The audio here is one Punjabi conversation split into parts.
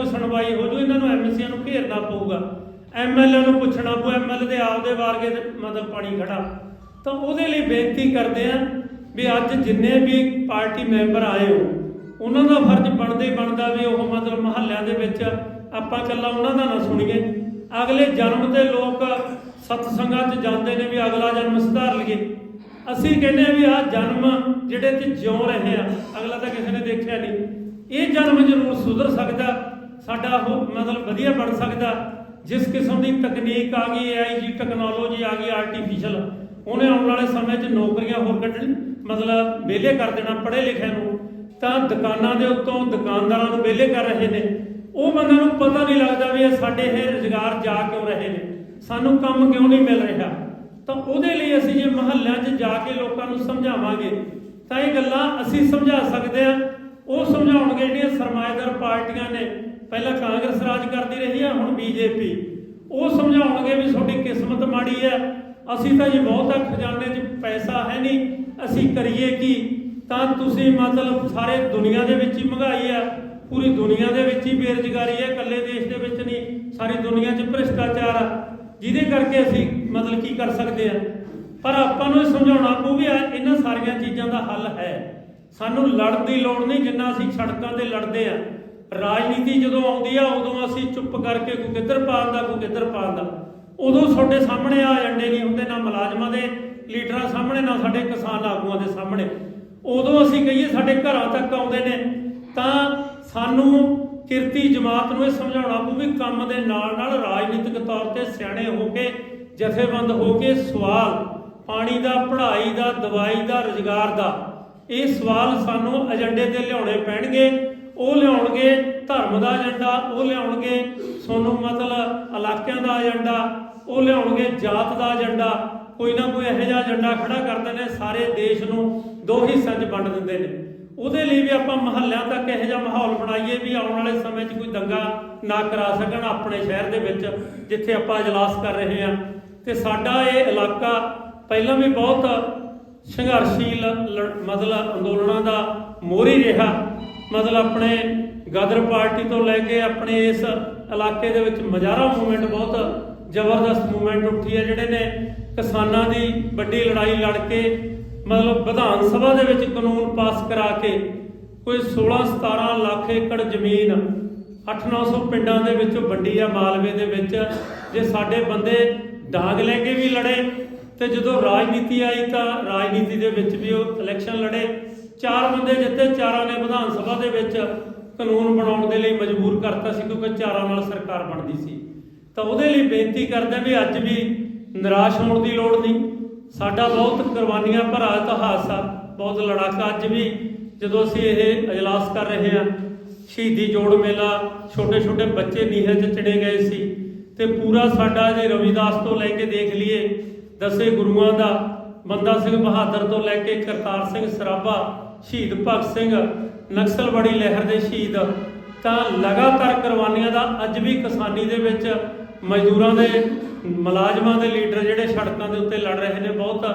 ਕੋਈ ਸੁਣਵਾਈ ਹੋ ਜੂ, ਇਹਨਾਂ ਨੂੰ ਐਮਸੀਆਂ ਨੂੰ ਘੇਰਨਾ ਪਊਗਾ। ਐਮਐਲਏ ਨੂੰ ਪੁੱਛਣਾ ਪਊ, ਐਮਐਲਏ ਦੇ ਆਪਦੇ ਵਾਰਗੇ ਮਤਲਬ ਪਾਣੀ ਖੜਾ। ਤਾਂ ਉਹਦੇ ਲਈ ਬੇਨਤੀ ਕਰਦੇ ਆ ਵੀ ਅੱਜ ਜਿੰਨੇ ਵੀ ਪਾਰਟੀ ਮੈਂਬਰ ਆਏ ਹੋ, ਉਹਨਾਂ ਦਾ ਫਰਜ਼ ਬਣਦਾ ਹੀ ਬਣਦਾ ਵੀ ਉਹ ਮਤਲਬ ਮਹੱਲਿਆਂ ਦੇ ਵਿੱਚ ਆਪਾਂ ਇਕੱਲਾ ਉਹਨਾਂ ਦਾ ਨਾ ਸੁਣੀਏ। ਅਗਲੇ ਜਨਮ ਤੇ ਲੋਕ ਸਤਸੰਗਾਂ 'ਚ ਜਾਂਦੇ ਨੇ ਵੀ ਅਗਲਾ ਜਨਮ ਸੁਧਾਰ ਲਈਏ। ਅਸੀਂ ਕਹਿੰਦੇ ਆ ਵੀ ਆਹ ਜਨਮ ਜਿਹੜੇ ਤੇ ਜਿਉ ਰਹੇ ਆ, ਅਗਲਾ ਤਾਂ ਕਿਸੇ ਨੇ ਦੇਖਿਆ ਨਹੀਂ। ਇਹ ਜਨਮ ਜ਼ਰੂਰ ਸੁਧਰ ਸਕਦਾ। ਸਾਡਾ ਉਹ ਮਤਲਬ ਵਧੀਆ ਬਣ ਸਕਦਾ। ਜਿਸ ਕਿਸਮ ਦੀ ਤਕਨੀਕ ਆ ਗਈ AI ਜੀ ਟੈਕਨੋਲੋਜੀ ਆ ਗਈ ਆਰਟੀਫੀਸ਼ੀਅਲ ਉਹਨੇ ਆਉਣ ਵਾਲੇ ਸਮੇਂ 'ਚ ਨੌਕਰੀਆਂ ਹੋਰ ਕੱਢਣ ਮਤਲਬ ਵਿਹਲੇ ਕਰ ਦੇਣਾ, ਪੜ੍ਹੇ ਲਿਖਿਆ ਨੂੰ। ਤਾਂ ਦੁਕਾਨਾਂ ਦੇ ਉੱਤੋਂ ਦੁਕਾਨਦਾਰਾਂ ਨੂੰ ਵਿਹਲੇ ਕਰ ਰਹੇ ਨੇ। ਉਹ ਬੰਦਿਆਂ ਨੂੰ ਪਤਾ ਨਹੀਂ ਲੱਗਦਾ ਵੀ ਇਹ ਸਾਡੇ ਇਹ ਰੁਜ਼ਗਾਰ ਜਾ ਕਿਉਂ ਰਹੇ ਨੇ। ਸਾਨੂੰ ਕੰਮ ਕਿਉਂ ਨਹੀਂ ਮਿਲ ਰਿਹਾ? ਤਾਂ ਉਹਦੇ ਲਈ ਅਸੀਂ ਜੇ ਮਹੱਲਿਆਂ 'ਚ ਜਾ ਕੇ ਲੋਕਾਂ ਨੂੰ ਸਮਝਾਵਾਂਗੇ, ਤਾਂ ਇਹ ਗੱਲਾਂ ਅਸੀਂ ਸਮਝਾ ਸਕਦੇ ਆ ਉਹ ਸਮਝਾਉਣਗੇ ਜਿਹੜੀਆਂ ਸਰਮਾਏਦਾਰ ਪਾਰਟੀਆਂ ਨੇ, ਪਹਿਲਾਂ ਕਾਂਗਰਸ ਰਾਜ ਕਰਦੀ ਰਹੀ ਆ, ਹੁਣ ਬੀਜੇਪੀ। ਉਹ ਸਮਝਾਉਣਗੇ ਵੀ ਤੁਹਾਡੀ ਕਿਸਮਤ ਮਾੜੀ ਹੈ। ਅਸੀਂ ਤਾਂ ਜੀ ਬਹੁਤਾ ਖਜ਼ਾਨੇ 'ਚ ਪੈਸਾ ਹੈ ਨਹੀਂ, ਅਸੀਂ ਕਰੀਏ ਕੀ? ਤਾਂ ਤੁਸੀਂ ਮਤਲਬ ਸਾਰੇ ਦੁਨੀਆ ਦੇ ਵਿੱਚ ਹੀ ਮਹਿੰਗਾਈ ਆ। ਪੂਰੀ ਦੁਨੀਆ ਦੇ ਵਿੱਚ ਹੀ ਬੇਰੁਜ਼ਗਾਰੀ ਹੈ, ਇਕੱਲੇ ਦੇਸ਼ ਦੇ ਵਿੱਚ ਨਹੀਂ, ਸਾਰੀ ਦੁਨੀਆ 'ਚ ਭ੍ਰਿਸ਼ਟਾਚਾਰ ਆ। ਜਿਹਦੇ ਕਰਕੇ ਅਸੀਂ ਮਤਲਬ ਕੀ ਕਰ ਸਕਦੇ ਆ? ਪਰ ਆਪਾਂ ਨੂੰ ਸਮਝਾਉਣਾ ਪਊਗਾ ਇਹਨਾਂ ਸਾਰੀਆਂ ਚੀਜ਼ਾਂ ਦਾ ਹੱਲ ਹੈ। ਸਾਨੂੰ ਲੜਨ ਦੀ ਲੋੜ ਨਹੀਂ, ਜਿੰਨਾ ਅਸੀਂ ਸੜਕਾਂ ਤੇ ਲੜਦੇ ਆ। ਰਾਜਨੀਤੀ ਜਦੋਂ ਆਉਂਦੀ ਆ, ਉਦੋਂ ਅਸੀਂ ਚੁੱਪ ਕਰਕੇ ਕੋਈ ਕਿੱਧਰ ਪਾਉਂਦਾ ਕੋਈ ਕਿੱਧਰ ਪਾਉਂਦਾ ਉਦੋਂ ਤੁਹਾਡੇ ਸਾਹਮਣੇ ਆ ਏਜੰਡੇ ਨਹੀਂ ਹੁੰਦੇ, ਨਾ ਮੁਲਾਜ਼ਮਾਂ ਦੇ, ਲੀਡਰਾਂ ਸਾਹਮਣੇ, ਨਾ ਸਾਡੇ ਕਿਸਾਨ ਆਗੂਆਂ ਦੇ ਸਾਹਮਣੇ। ਉਦੋਂ ਅਸੀਂ ਕਹੀਏ ਸਾਡੇ ਘਰਾਂ ਤੱਕ ਆਉਂਦੇ ਨੇ, ਤਾਂ ਸਾਨੂੰ ਕਿਰਤੀ ਜਮਾਤ ਨੂੰ ਇਹ ਸਮਝਾਉਣਾ ਪਊ ਵੀ ਕੰਮ ਦੇ ਨਾਲ ਨਾਲ ਰਾਜਨੀਤਿਕ ਤੌਰ ਤੇ ਸਿਆਣੇ ਹੋ ਕੇ, ਜਥੇਬੰਦ ਹੋ ਕੇ ਸਵਾਲ, ਪਾਣੀ ਦਾ, ਪੜ੍ਹਾਈ ਦਾ, ਦਵਾਈ ਦਾ, ਰੁਜ਼ਗਾਰ ਦਾ, ਇਹ ਸਵਾਲ ਸਾਨੂੰ ਏਜੰਡੇ ਤੇ ਲਿਆਉਣੇ ਪੈਣਗੇ। ਧਰਮ ਦਾ ਏਜੰਡਾ, ਉਹ ਲਿਆਉਣਗੇ। ਤੁਹਾਨੂੰ ਮਤਲਬ ਇਲਾਕਿਆਂ ਦਾ ਏਜੰਡਾ, ਉਹ ਲਿਆਉਣਗੇ ਜਾਤ ਦਾ ਏਜੰਡਾ। ਕੋਈ ਨਾ ਕੋਈ ਇਹੋ ਜਿਹਾ ਏਜੰਡਾ ਖੜਾ ਕਰਦੇ ਨੇ, ਸਾਰੇ ਦੇਸ਼ ਨੂੰ ਦੋ ਹਿੱਸਿਆਂ 'ਚ ਵੰਡ ਦਿੰਦੇ ਨੇ। ਉਹਦੇ ਲਈ ਵੀ ਆਪਾਂ ਮਹੱਲਿਆਂ ਤੱਕ ਇਹੋ ਜਿਹਾ ਮਾਹੌਲ ਬਣਾਈਏ ਵੀ ਆਉਣ ਵਾਲੇ ਸਮੇਂ 'ਚ ਕੋਈ ਦੰਗਾ ਨਾ ਕਰਾ ਸਕਣ ਆਪਣੇ ਸ਼ਹਿਰ ਦੇ ਵਿੱਚ, ਜਿੱਥੇ ਆਪਾਂ ਇਜਲਾਸ ਕਰ ਰਹੇ ਹਾਂ। ਤੇ ਸਾਡਾ ਇਹ ਇਲਾਕਾ ਪਹਿਲਾਂ ਵੀ ਬਹੁਤ ਸੰਘਰਸ਼ੀਲ ਲ- ਮਤਲਬ ਅੰਦੋਲਨਾਂ ਦਾ ਮੋਹਰੀ ਰਿਹਾ। ਮਤਲਬ ਆਪਣੇ ਗਦਰ ਪਾਰਟੀ ਤੋਂ ਲੈ ਕੇ ਆਪਣੇ ਇਸ ਇਲਾਕੇ ਦੇ ਵਿੱਚ ਮਜਾਰਾ ਮੂਵਮੈਂਟ ਬਹੁਤ ਜ਼ਬਰਦਸਤ ਮੂਵਮੈਂਟ ਉੱਠੀ ਹੈ, ਜਿਹੜੇ ਨੇ ਕਿਸਾਨਾਂ ਦੀ ਵੱਡੀ ਲੜਾਈ ਲੜ ਕੇ ਮਤਲਬ ਵਿਧਾਨ ਸਭਾ ਦੇ ਵਿੱਚ ਕਾਨੂੰਨ ਪਾਸ ਕਰਾ ਕੇ ਕੋਈ 16 17 ਲੱਖ ਏਕੜ ਜ਼ਮੀਨ 8-900 ਪਿੰਡਾਂ ਦੇ ਵਿੱਚੋਂ ਵੰਡੀ ਆ ਮਾਲਵੇ ਦੇ ਵਿੱਚ, ਜੇ ਸਾਡੇ ਬੰਦੇ ਡਾਂਗ ਲੈ ਕੇ ਵੀ ਲੜੇ ਤੇ ਜਦੋਂ ਰਾਜਨੀਤੀ ਆਈ ਤਾਂ ਰਾਜਨੀਤੀ ਦੇ ਵਿੱਚ ਵੀ ਉਹ ਇਲੈਕਸ਼ਨ ਲੜੇ। ਚਾਰ ਬੰਦੇ ਜਿੱਤੇ, ਚਾਰਾਂ ਨੇ ਵਿਧਾਨ ਸਭਾ ਦੇ ਵਿੱਚ ਕਾਨੂੰਨ ਬਣਾਉਣ ਦੇ ਲਈ ਮਜਬੂਰ ਕਰਤਾ ਸੀ ਕਿਉਂਕਿ ਚਾਰਾਂ ਨਾਲ ਸਰਕਾਰ ਬਣਦੀ ਸੀ। ਤਾਂ ਉਹਦੇ ਲਈ ਬੇਨਤੀ ਕਰਦੇ ਵੀ ਅੱਜ ਵੀ ਨਿਰਾਸ਼ ਹੋਣ ਦੀ ਲੋੜ ਨਹੀਂ। ਸਾਡਾ ਬਹੁਤ ਕੁਰਬਾਨੀਆਂ ਭਰਾ ਇਤਿਹਾਸ ਆ ਬਹੁਤ ਲੜਾਕਾ। ਅੱਜ ਵੀ ਜਦੋਂ ਅਸੀਂ ਇਹ ਇਜਲਾਸ ਕਰ ਰਹੇ ਹਾਂ, ਸ਼ਹੀਦੀ ਜੋੜ ਮੇਲਾ ਛੋਟੇ ਛੋਟੇ ਬੱਚੇ ਨੀਹਾਂ 'ਚ ਚੜੇ ਗਏ ਸੀ ਤੇ ਪੂਰਾ ਸਾਡਾ ਜੇ ਰਵਿਦਾਸ ਤੋਂ ਲੈ ਕੇ ਦੇਖ ਲਈਏ, ਦਸੇ ਗੁਰੂਆਂ ਦਾ, ਬੰਦਾ ਸਿੰਘ ਬਹਾਦਰ ਤੋਂ ਲੈ ਕੇ ਕਰਤਾਰ ਸਿੰਘ ਸਰਾਭਾ ਸ਼ਹੀਦ ਭਗਤ ਸਿੰਘ ਨਕਸਲਵਾੜੀ ਲਹਿਰ ਦੇ ਸ਼ਹੀਦ। ਤਾਂ ਲਗਾਤਾਰ ਕੁਰਬਾਨੀਆਂ ਦਾ ਅੱਜ ਵੀ ਕਿਸਾਨੀ ਦੇ ਵਿੱਚ ਮਜ਼ਦੂਰਾਂ ਦੇ, ਮੁਲਾਜ਼ਮਾਂ ਦੇ ਲੀਡਰ ਜਿਹੜੇ ਸੜਕਾਂ ਦੇ ਉੱਤੇ ਲੜ ਰਹੇ ਨੇ, ਬਹੁਤ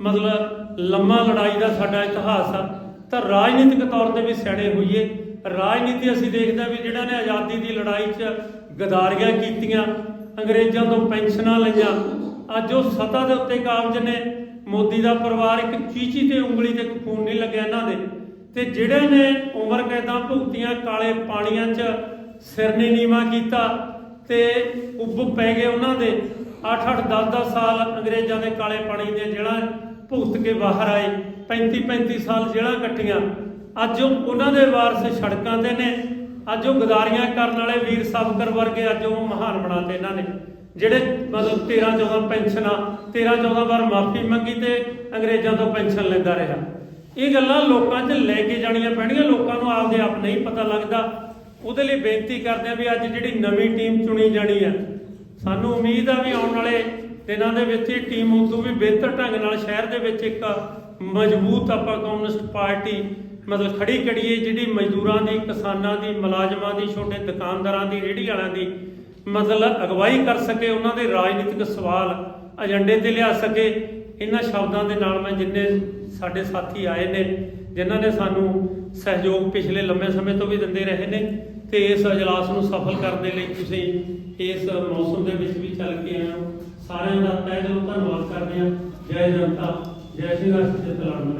ਮਤਲਬ ਲੰਮਾ ਲੜਾਈ ਦਾ ਸਾਡਾ ਇਤਿਹਾਸ ਆ। ਤਾਂ ਰਾਜਨੀਤਿਕ ਤੌਰ ਤੇ ਵੀ ਸਿਆਣੇ ਹੋਈਏ। ਰਾਜਨੀਤੀ ਅਸੀਂ ਦੇਖਦੇ ਹਾਂ ਵੀ ਜਿਹੜਾ ਨੇ ਆਜ਼ਾਦੀ ਦੀ ਲੜਾਈ 'ਚ ਗਦਾਰੀਆਂ ਕੀਤੀਆਂ, ਅੰਗਰੇਜ਼ਾਂ ਤੋਂ ਪੈਨਸ਼ਨਾਂ ਲਈਆਂ। ਅੱਜ ਉਹ ਸੱਤਾ ਦੇ ਉੱਤੇ ਕਾਬਜ ਨੇ। ਮੋਦੀ ਦਾ ਪਰਿਵਾਰ ਇੱਕ ਚੀਚੀ ਤੇ ਉਂਗਲੀ ਤੇ ਖੂਨ ਨਹੀਂ ਲੱਗਿਆ ਇਹਨਾਂ ਦੇ। ਤੇ ਜਿਹੜੇ ਨੇ ਉਮਰ ਕੈਦਾਂ ਭੁਗਤੀਆਂ, ਕਾਲੇ ਪਾਣੀਆਂ 'ਚ ਸਿਰ ਨੇ ਨੀਵਾ ਕੀਤਾ ਤੇ ਉੱਬ ਪੈ ਗਏ ਉਹਨਾਂ ਦੇ। 8-8 10-10 ਸਾਲ ਅੰਗਰੇਜ਼ਾਂ ਦੇ ਕਾਲੇ ਪਾਣੀ ਦੇ ਜੇਲ੍ਹਾਂ ਭੁਗਤ ਕੇ ਬਾਹਰ ਆਏ। 35-35 ਸਾਲ ਜੇਲ੍ਹਾਂ ਕੱਟੀਆਂ। ਅੱਜ ਉਹਨਾਂ ਦੇ ਵਾਰਸ ਸੜਕਾਂ ਤੇ ਨੇ। ਅੱਜ ਉਹ ਗਦਾਰੀਆਂ ਕਰਨ ਵਾਲੇ ਵੀਰ ਸਾਬਕਰ ਵਰਗੇ ਅੱਜ ਉਹ ਮਹਾਨ ਬਣਾਤੇ ਇਹਨਾਂ ਨੇ। ਜਿਹੜੇ ਮਤਲਬ 13 14 ਪੈਨਸ਼ਨਾਂ 13 14 ਵਾਰ ਮਾਫੀ ਮੰਗੀ ਤੇ ਅੰਗਰੇਜ਼ਾਂ ਤੋਂ ਪੈਨਸ਼ਨ ਲੈਂਦਾ ਰਿਹਾ। ਇਹ ਗੱਲਾਂ ਲੋਕਾਂ 'ਚ ਲੈ ਕੇ ਜਾਣੀਆਂ ਪੈਣਗੀਆਂ ਲੋਕਾਂ ਨੂੰ ਆਪਦੇ ਆਪ ਨਹੀਂ ਪਤਾ ਲੱਗਦਾ। ਉਹਦੇ ਲਈ ਬੇਨਤੀ ਕਰਦੇ ਆ ਵੀ ਅੱਜ ਜਿਹੜੀ ਨਵੀਂ ਟੀਮ ਚੁਣੀ ਜਾਣੀ ਆ, ਸਾਨੂੰ ਉਮੀਦ ਆ ਵੀ ਆਉਣ ਵਾਲੇ ਦਿਨਾਂ ਦੇ ਵਿੱਚ ਇਹ ਟੀਮ ਉਦੋਂ ਵੀ ਬਿਹਤਰ ਢੰਗ ਨਾਲ ਸ਼ਹਿਰ ਦੇ ਵਿੱਚ ਇੱਕ ਮਜ਼ਬੂਤ ਆਪਾਂ ਕਮਿਊਨਿਸਟ ਪਾਰਟੀ ਮਤਲਬ ਖੜੀ ਕਰੀਏ, ਜਿਹੜੀ ਮਜ਼ਦੂਰਾਂ ਦੀ, ਕਿਸਾਨਾਂ ਦੀ, ਮੁਲਾਜ਼ਮਾਂ ਦੀ, ਛੋਟੇ ਦੁਕਾਨਦਾਰਾਂ ਦੀ, ਰੇਹੜੀ ਵਾਲਿਆਂ ਦੀ ਮਤਲਬ ਅਗਵਾਈ ਕਰ ਸਕੇ, ਉਹਨਾਂ ਦੇ ਰਾਜਨੀਤਿਕ ਸਵਾਲ ਏਜੰਡੇ ਤੇ ਲਿਆ ਸਕੇ। ਇਹਨਾਂ ਸ਼ਬਦਾਂ ਦੇ ਨਾਲ ਮੈਂ ਜਿੰਨੇ ਸਾਡੇ ਸਾਥੀ ਆਏ ਨੇ, ਜਿਨ੍ਹਾਂ ਨੇ ਸਾਨੂੰ ਸਹਿਯੋਗ ਪਿਛਲੇ ਲੰਮੇ ਸਮੇਂ ਤੋਂ ਵੀ ਦਿੰਦੇ ਰਹੇ ਨੇ ਤੇ ਇਸ ਅਜਲਾਸ ਨੂੰ ਸਫਲ ਕਰਨ ਦੇ ਲਈ ਤੁਸੀਂ ਇਸ ਮੌਸਮ ਦੇ ਵਿੱਚ ਵੀ ਚੱਲ ਕੇ ਆਏ ਹੋ ਸਾਰਿਆਂ ਦਾ ਤਹਿ ਦਿਲੋਂ ਧੰਨਵਾਦ ਕਰਦੇ ਹਾਂ। ਜੈ ਜਨਤਾ, ਜੈ ਸ਼੍ਰੀ ਰਾਸ਼ਟਰ ਜਿੱਤ ਲੜਨ